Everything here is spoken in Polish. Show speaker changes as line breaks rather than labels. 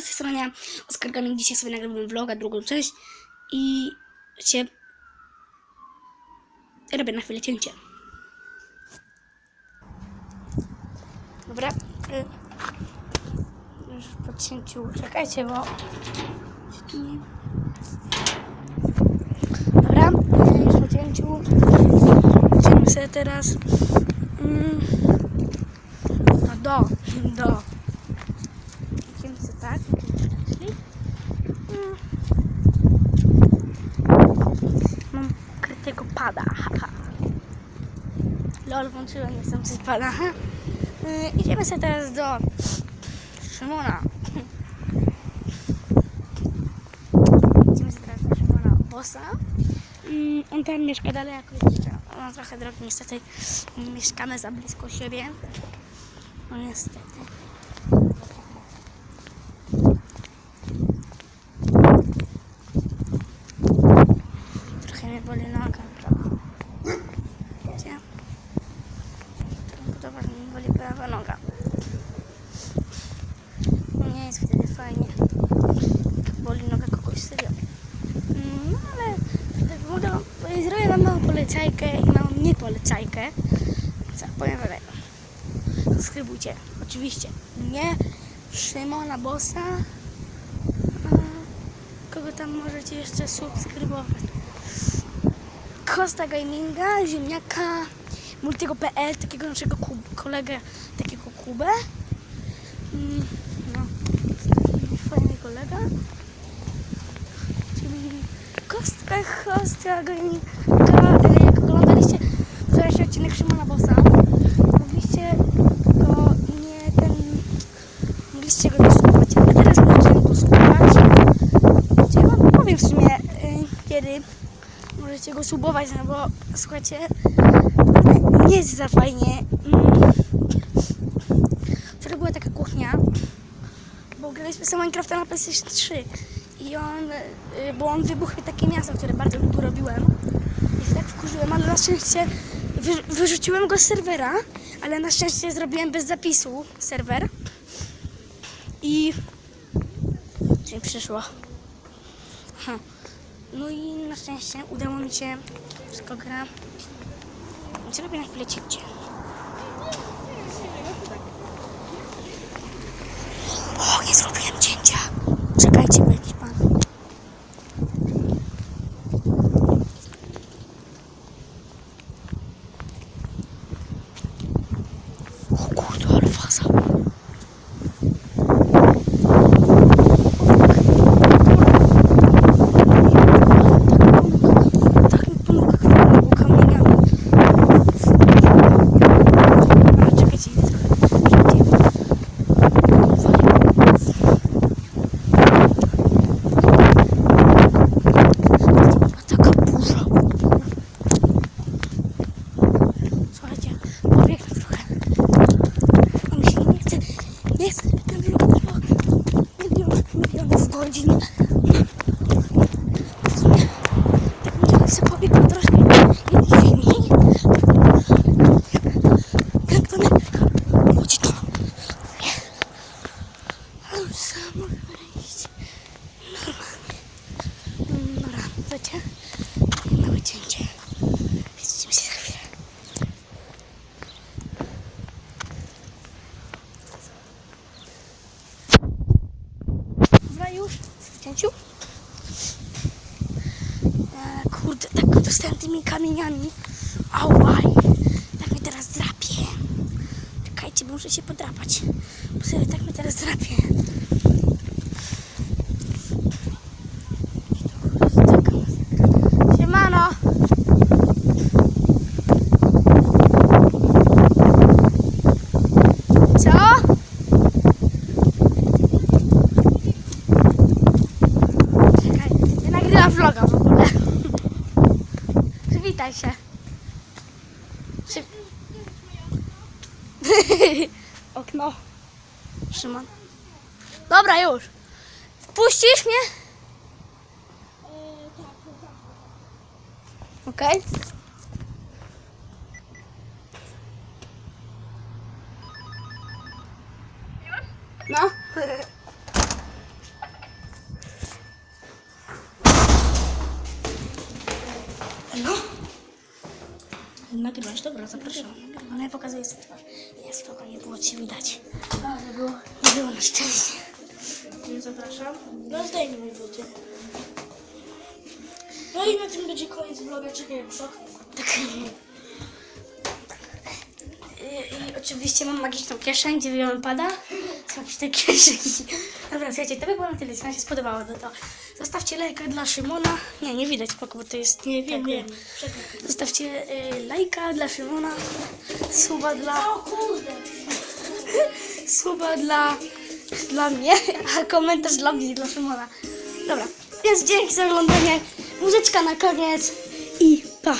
z tej strony Oskar Gaming. Dzisiaj sobie nagrywam vloga, drugą część i się robię na chwilę cięcie. Dobra. y, Już po cięciu. Czekajcie, bo... Dobra, y, już po cięciu. Idziemy sobie teraz mm, no do, do. Idziemy sobie tak. Czyli, mm, Mam krytego pada, haha. Lol, włączyłem, jestem coś pada. Y, Idziemy sobie teraz do Szymona. Idziemy sobie teraz do Szymona Bossa. Mm, On tam mieszka daleko jeszcze. No trochę drogi niestety. Mieszkamy za blisko siebie. No niestety. Trochę mnie boli noga, prawda? Gdzie? Podoba, że mi boli prawa noga. Nie jest wtedy fajnie. Jak kogoś serio. Mm, No ale mogę zrobię wam małą polecajkę i małą niepolecajkę. Co, powiem wam. Subskrybujcie. Oczywiście. Nie Szymona Bossa. A Kogo tam możecie jeszcze subskrybować? Kosta Gaminga, Ziemniaka, Multigo.pl, takiego naszego kub, kolegę, takiego Kubę. Mm, No, fajny kolega. Gaminga. e, Jak oglądaliście wczorajszy odcinek Szymona Bossa, mogliście go nie ten... Mogliście go nie słuchać, a teraz możecie go słuchać. Ja wam powiem w sumie, y, kiedy możecie go subować, no bo słuchajcie, nie jest za fajnie. Wczoraj była taka kuchnia, bo graliśmy sobie Minecrafta na PlayStation 3 i on, y, bo on wybuchł takie miasto, które bardzo długo robiłem i się tak wkurzyłem, ale na szczęście wy, wyrzuciłem go z serwera, ale na szczęście zrobiłem bez zapisu serwer i mi przyszło. No i na szczęście udało mi się wszystko gra. Zrobię na chwilę. 我今天 tak dostałem tymi kamieniami. Ałaj, tak mnie teraz drapie. Czekajcie, muszę się podrapać. Bo sobie tak mnie teraz drapie. Siemano! Co? Czekaj, ja nagrywam vloga w ogóle. Przywitaj się. Przy... Okno. Szymon. Dobra, już. Puścisz mnie? Okej. No. nagrywasz, dobra, zapraszam. No ja pokazuję sobie twarz. Nie, spoko, nie było cię widać. Ale było. Nie było na szczęście.
Nie zapraszam. No zdejmij mi buty. No i na tym będzie koniec vloga. Czekaj, przok.
Tak. I, I oczywiście mam magiczną kieszeń, gdzie wyjąłem pada. Są jakieś te kieszeni. Dobra, słuchajcie, to by było na tyle. Jeśli Wam się spodobało, no to zostawcie lajka dla Szymona. Nie, nie widać bo to jest...
Nie wiem, wiem. Czekaj.
Zostawcie y, lajka dla Szymona, suba dla,
O kurde.
suba dla, dla mnie, a komentarz dla mnie, dla Szymona. Dobra, więc dzięki za oglądanie, muzyczka na koniec i pa!